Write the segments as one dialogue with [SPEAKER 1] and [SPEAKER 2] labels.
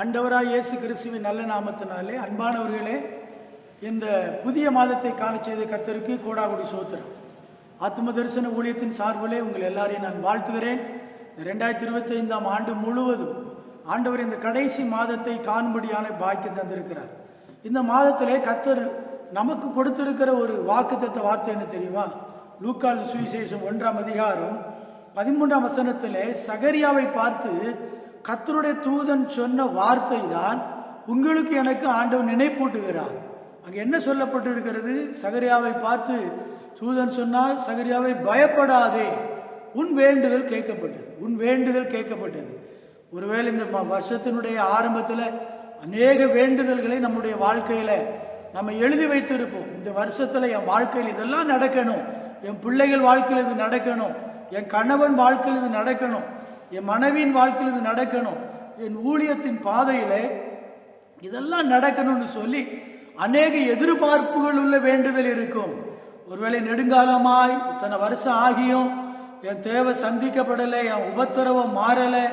[SPEAKER 1] ஆண்டவராக இயேசு கிறிஸ்துவின் நல்ல நாமத்தினாலே அன்பானவர்களே இந்த புதிய மாதத்தை காண செய்த கத்தருக்கு கோடாகுடி சோத்திரம். ஆத்ம தரிசன ஊழியத்தின் சார்பிலே உங்கள் எல்லாரையும் நான் வாழ்த்துகிறேன். ரெண்டாயிரத்தி இருபத்தி ஐந்தாம் ஆண்டு முழுவதும் ஆண்டவர் இந்த கடைசி மாதத்தை காணும்படியான பாக்கியம் தந்திருக்கிறார். இந்த மாதத்திலே கத்தர் நமக்கு கொடுத்திருக்கிற ஒரு வாக்குத்தத்த வார்த்தை என்ன தெரியுமா? லூக்கால் சுவிசேஷம் ஒன்றாம் அதிகாரம் பதிமூன்றாம் வசனத்திலே சகரியாவை பார்த்து கத்தருடைய தூதன் சொன்ன வார்த்தை தான் உங்களுக்கு எனக்கு ஆண்டவன் நினைப்பூட்டுகிறார். அங்கே என்ன சொல்லப்பட்டிருக்கிறது? சகரியாவை பார்த்து தூதன் சொன்னால் சகரியாவை பயப்படாதே. உன் வேண்டுதல் கேட்கப்பட்டது. உன் வேண்டுதல் கேட்கப்பட்டது. ஒருவேளை இந்த வருஷத்தினுடைய ஆரம்பத்தில் அநேக வேண்டுதல்களை நம்முடைய வாழ்க்கையில் நம்ம எழுதி வைத்திருப்போம். இந்த வருஷத்தில் என் வாழ்க்கையில் இதெல்லாம் நடக்கணும். என் பிள்ளைகள் வாழ்க்கையில் இது நடக்கணும். என் கணவன் வாழ்க்கையில் இது நடக்கணும். என் மனைவியின் வாழ்க்கையில் இது நடக்கணும். என் ஊழியத்தின் பாதையில் இதெல்லாம் நடக்கணும்னு சொல்லி அநேக எதிர்பார்ப்புகள் உள்ள வேண்டுதல் இருக்கும். ஒருவேளை நெடுங்காலமாய் இத்தனை வருஷம் ஆகியும் என் தேவை சந்திக்கப்படலை என் உபத்திரவம் மாறலை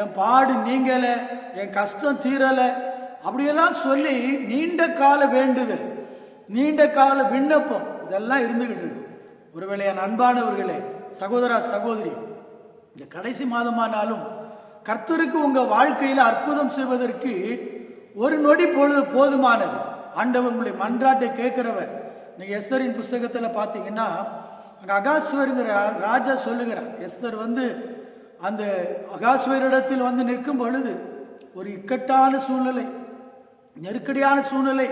[SPEAKER 1] என் பாடு நீங்கலை என் கஷ்டம் தீரலை அப்படியெல்லாம் சொல்லி நீண்ட கால வேண்டுதல் நீண்ட கால விண்ணப்பம் இதெல்லாம் இருந்துகிட்டு இருக்கு. ஒருவேளை என் அன்பானவர்களே சகோதரா சகோதரி இந்த கடைசி மாதமானாலும் கர்த்தருக்கு உங்கள் வாழ்க்கையில் அற்புதம் செய்வதற்கு ஒரு நொடி பொழுது போதுமானது. ஆண்டவர் உங்களுடைய மன்றாட்டை கேட்கிறவர். நீங்கள் எஸ்தரின் புஸ்தகத்தில் பார்த்தீங்கன்னா அங்கே அகாஸ்வருங்கிற ராஜா சொல்லுகிறார். எஸ்தர் வந்து அந்த அகாஸ்வரிடத்தில் வந்து நிற்கும் பொழுது ஒரு இக்கட்டான சூழ்நிலை நெருக்கடியான சூழ்நிலை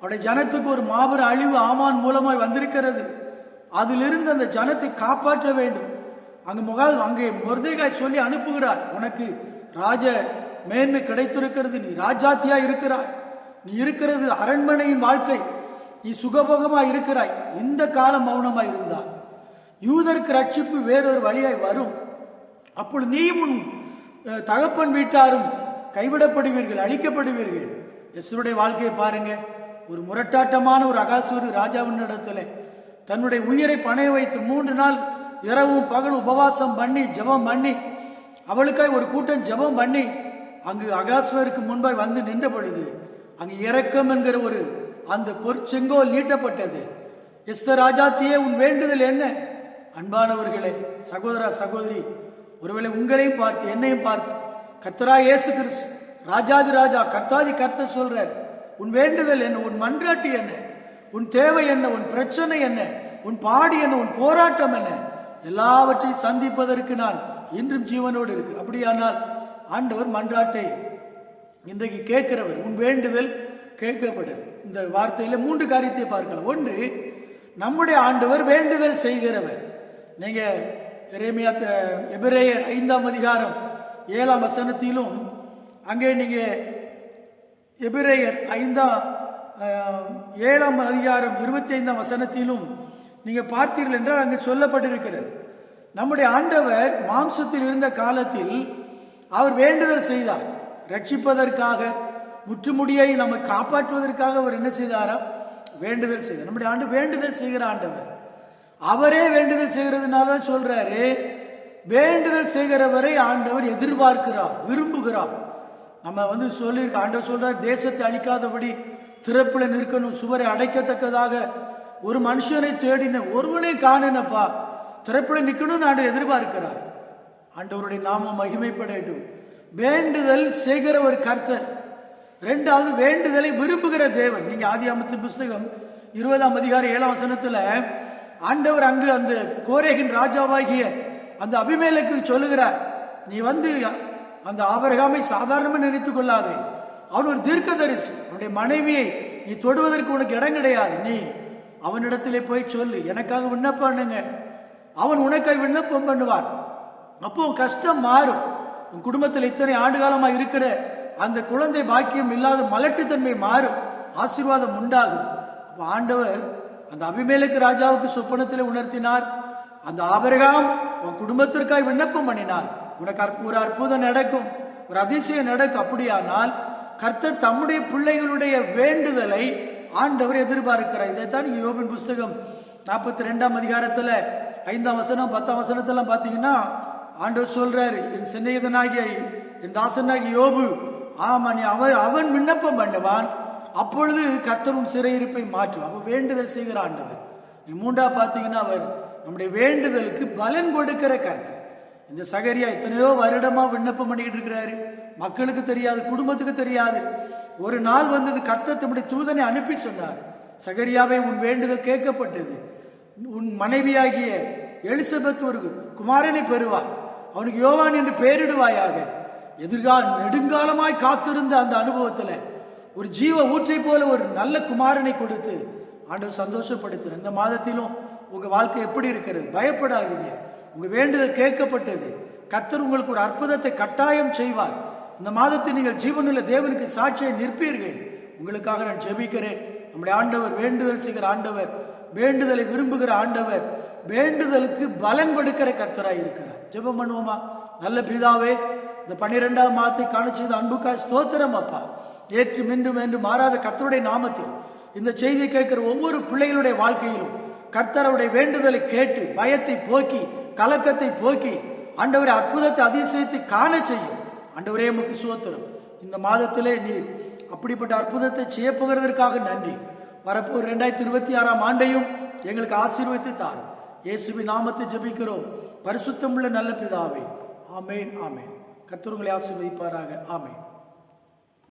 [SPEAKER 1] அவருடைய ஜனத்துக்கு ஒரு மாபெரும் அழிவு ஆமான் மூலமாய் வந்திருக்கிறது. அதிலிருந்து அந்த ஜனத்தை காப்பாற்ற வேண்டும். அங்கு முகாது அங்கே மொர்தேகாய் சொல்லி அனுப்புகிறார். உனக்கு ராஜ மேன்மை கிடைத்திருக்கிறது நீ ராஜாத்தியா இருக்கிறாய். நீ இருக்கிறது அரண்மனையின் வாழ்க்கை. நீ சுகபோகமா இருக்கிறாய். இந்த காலம் மௌனமா இருந்தால் யூதருக்கு ரட்சிப்பு வேறொரு வழியாய் வரும். அப்பொழுது நீ உன் தகப்பன் வீட்டாரும் கைவிடப்படுவீர்கள் அழிக்கப்படுவீர்கள். எஸ்ருடைய வாழ்க்கையை பாருங்க. ஒரு முரட்டாட்டமான ஒரு அகாசூர் ராஜாவின் இடத்துல தன்னுடைய உயிரை பணைய வைத்து மூன்று நாள் இரவும் பகல் உபவாசம் பண்ணி ஜெபம் பண்ணி அவளுக்காய் ஒரு கூட்டம் ஜெபம் பண்ணி அங்கு அகாஸ்வருக்கு முன்பாய் வந்து நின்ற பொழுது அங்கு இறக்கம் என்கிற ஒரு அந்த பொற்செங்கோல் நீட்டப்பட்டது. எஸ்தர் ராஜாத்தியே உன் வேண்டுதல் என்ன? அன்பானவர்களே சகோதரா சகோதரி ஒருவேளை உங்களையும் பார்த்து என்னையும் பார்த்து கத்தரா இயேசு கிறிஸ்து ராஜாதி ராஜா கர்த்தாதி கர்த்த சொல்றார் உன் வேண்டுதல் என்ன? உன் மன்றாட்டு என்ன? உன் தேவை என்ன? உன் பிரச்சனை என்ன? உன் பாடு என்ன? உன் போராட்டம் என்ன? எல்லாவற்றையும் சந்திப்பதற்கு நான் இன்றும் ஜீவனோடு இருக்கிறேன். அப்படியானால் ஆண்டவர் மன்றாட்டை இன்றைக்கு கேட்கிறவர் உன் வேண்டுதல் கேட்கப்படுது. இந்த வார்த்தையில மூன்று காரியத்தை பார்க்கலாம். ஒன்று நம்முடைய ஆண்டவர் வேண்டுதல் செய்கிறவர். நீங்க எரேமியா த- எபிரேயர் ஐந்தாம் அதிகாரம் ஏழாம் வசனத்திலும் அங்கே நீங்க எபிரேயர் ஐந்தாம் ஏழாம் அதிகாரம் இருபத்தி ஐந்தாம் வசனத்திலும் நீங்கள் பார்த்தீர்கள் என்றால் அங்கு சொல்லப்பட்டிருக்கிறது. நம்முடைய ஆண்டவர் மாம்சத்தில் இருந்த காலத்தில் அவர் வேண்டுதல் செய்தார். ரட்சிப்பதற்காக முற்றுமுடியை நம்மை காப்பாற்றுவதற்காக அவர் என்ன செய்தாராம் வேண்டுதல் செய்தார். நம்முடைய ஆண்டு வேண்டுதல் செய்கிற ஆண்டவர். அவரே வேண்டுதல் செய்கிறதுனால தான் சொல்றாரு வேண்டுதல் செய்கிறவரை ஆண்டவர் எதிர்பார்க்கிறார் விரும்புகிறார். நம்ம வந்து சொல்லியிருக்க ஆண்டவர் சொல்றார் தேசத்தை அழிக்காதபடி திறப்பில் நிற்கணும் சுவரை அடைக்கத்தக்கதாக ஒரு மனுஷனை தேடின ஒருவனை காணினப்பா. திறப்புல நிற்கணும்னு ஆண்டு எதிர்பார்க்கிறார். ஆண்டவருடைய நாம மகிமைப்படட்டும். வேண்டுதல் செய்கிற ஒரு கர்த்தர். ரெண்டாவது வேண்டுதலை விரும்புகிற தேவன். நீங்க ஆதி புஸ்தகம் இருபதாம் அதிகாரம் ஏழாம் வசனத்துல ஆண்டவர் அங்கு அந்த கோரேகின் ராஜாவாகிய அந்த அபிமேலுக்கு சொல்லுகிறார் நீ வந்து அந்த ஆபரகாமை சாதாரணமாக நினைத்து கொள்ளாதே. அவன் ஒரு தீர்க்கதரிசி. அவனுடைய மனைவியை நீ தொடுவதற்கு உனக்கு இடம் கிடையாது. நீ அவனிடத்திலே போய் சொல்லு எனக்காக விண்ணப்பம் பண்ணுங்க. அவன் உனக்காக விண்ணப்பம் பண்ணுவான். அப்போ கஷ்டம் மாறும். உன் குடும்பத்தில் இத்தனை ஆண்டு காலமாக இருக்கிற அந்த குழந்தை பாக்கியம் இல்லாத மலட்டுத்தன்மை மாறும். ஆசீர்வாதம் உண்டாகும். அப்போ ஆண்டவர் அந்த அபிமேலுக்கு ராஜாவுக்கு சொப்பனத்தில் உணர்த்தினார். அந்த ஆபரகாம் உன் குடும்பத்திற்காய் விண்ணப்பம் பண்ணினார். உனக்கு ஒரு அற்புதம் நடக்கும் ஒரு அதிசயம் நடக்கும். அப்படியானால் கர்த்தர் தம்முடைய பிள்ளைகளுடைய வேண்டுதலை ஆண்டவர் எதிர்பார்க்கிறார். இதைத்தான் யோபின் புஸ்தகம் நாற்பத்தி ரெண்டாம் அதிகாரத்தில் ஐந்தாம் வசனம் பத்தாம் வசனத்தெல்லாம் பார்த்தீங்கன்னா ஆண்டவர் சொல்றாரு என் சிநேகிதனாகிய என் தாசனாகிய யோபு ஆமா நீ அவர் அவன் விண்ணப்பம் பண்ணுவான். அப்பொழுது கத்தரும் சிறையிருப்பை மாற்றும். அவன் வேண்டுதல் செய்கிற ஆண்டவர். நீ மூண்டா பார்த்தீங்கன்னா அவர் நம்முடைய வேண்டுதலுக்கு பலன் கொடுக்கிற கருத்து இந்த சகரியா எத்தனையோ வருடமா விண்ணப்பம் பண்ணிக்கிட்டு இருக்கிறாரு. மக்களுக்கு தெரியாது குடும்பத்துக்கு தெரியாது. ஒரு நாள் வந்தது கர்த்தர் தம்முடைய தூதனை அனுப்பி சொன்னார். சகரியாவே உன் வேண்டுதல் கேட்கப்பட்டது. உன் மனைவியாகிய எலிசபெத் ஒரு குமாரனை பெறுவார். அவனுக்கு யோவான் என்று பெயரிடுவாயாக. எதிர்கால நெடுங்காலமாய் காத்திருந்த அந்த அனுபவத்தில் ஒரு ஜீவ ஊற்றை போல ஒரு நல்ல குமாரனை கொடுத்து ஆண்டவர் சந்தோஷப்படுத்துற இந்த மாதத்திலும் உங்கள் வாழ்க்கை எப்படி இருக்கிறது? பயப்படாதீங்க. உங்கள் வேண்டுதல் கேட்கப்பட்டது. கர்த்தர் உங்களுக்கு ஒரு அற்புதத்தை கட்டாயம் செய்வார். இந்த மாதத்தில் நீங்கள் ஜீவனுள்ள தேவனுக்கு சாட்சியை நிற்பீர்கள். உங்களுக்காக நான் ஜெபிக்கிறேன். நம்முடைய ஆண்டவர் வேண்டுதல் செய்கிற ஆண்டவர் வேண்டுதலை விரும்புகிற ஆண்டவர் வேண்டுதலுக்கு பலன் கொடுக்கிற கர்த்தராக இருக்கிறார். ஜெபம் பண்ணுவோமா? நல்ல பிதாவே இந்த பன்னிரெண்டாம் மாதத்தை காண செய்த அன்புக்காய் ஸ்தோத்திரம் அப்பா. ஏற்று மின்றும் என்று மாறாத கர்த்தருடைய நாமத்தில் இந்த செய்தி கேட்கிற ஒவ்வொரு பிள்ளைகளுடைய வாழ்க்கையிலும் கர்த்தருடைய வேண்டுதலை கேட்டு பயத்தை போக்கி கலக்கத்தை போக்கி ஆண்டவரை அற்புதத்தை அதிசயத்தை காண செய்யும். ஆண்டவரே உமக்கு சோத்திரம் இந்த மாதத்திலே நீர் அப்படிப்பட்ட அற்புதத்தை செய்ய போகிறதற்காக நன்றி. வரப்போ ரெண்டாயிரத்தி இருபத்தி ஆறாம் ஆண்டையும் எங்களுக்கு ஆசீர்வதித்து தாரும். இயேசுவின் நாமத்தை ஜெபிக்கிறோம். பரிசுத்தமுள்ள நல்ல பிதாவே. ஆமேன் ஆமேன். கத்தூர்களை ஆசீர்வதிப்பாராக. ஆமேன்.